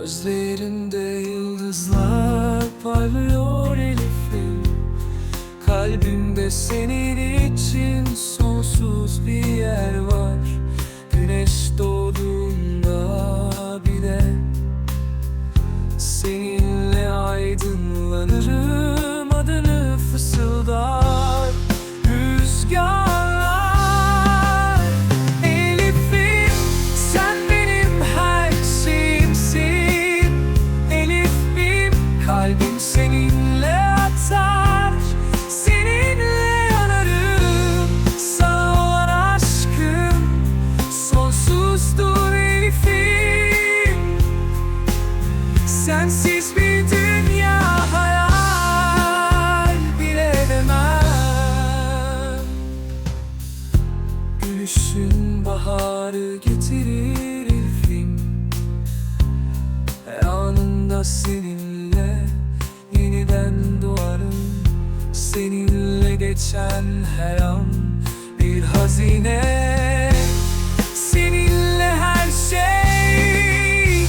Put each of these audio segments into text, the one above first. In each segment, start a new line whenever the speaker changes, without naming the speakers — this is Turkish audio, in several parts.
Gözlerinde yıldızlar parlıyor Elif'im. Kalbimde senin için sonsuz bir yer var. Güneş doğduğunda bile Seninle aydınlanırım Gülüşün baharı getirir ilfin Anında seninle yeniden doğarım. Seninle geçen her an bir hazine. Seninle her şey.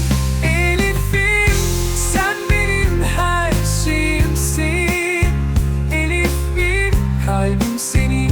Elif'im Sen benim her şeyimsin. Elif'im Kalbim senin.